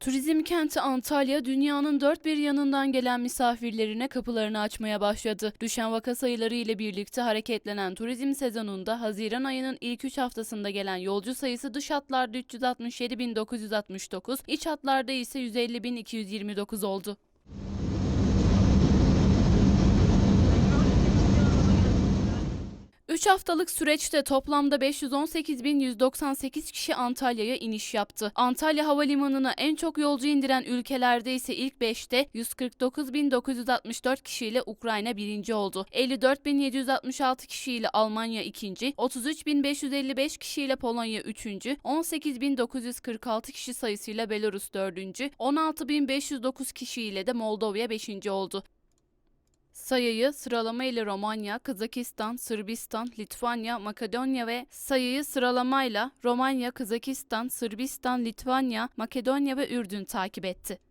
Turizm kenti Antalya dünyanın dört bir yanından gelen misafirlerine kapılarını açmaya başladı. Düşen vaka sayıları ile birlikte hareketlenen turizm sezonunda Haziran ayının ilk 3 haftasında gelen yolcu sayısı dış hatlarda 367.969, iç hatlarda ise 150.229 oldu. Üç haftalık süreçte toplamda 518.198 kişi Antalya'ya iniş yaptı. Antalya Havalimanı'na en çok yolcu indiren ülkelerde ise ilk 5'te 149.964 kişiyle Ukrayna birinci oldu. 54.766 kişiyle Almanya ikinci, 33.555 kişiyle Polonya üçüncü, 18.946 kişi sayısıyla Belarus dördüncü, 16.509 kişiyle de Moldova beşinci oldu. Sayıyı sıralama ile Romanya, Kazakistan, Sırbistan, Litvanya, Makedonya ve sayıyı sıralamayla Romanya, Kazakistan, Sırbistan, Litvanya, Makedonya ve Ürdün takip etti.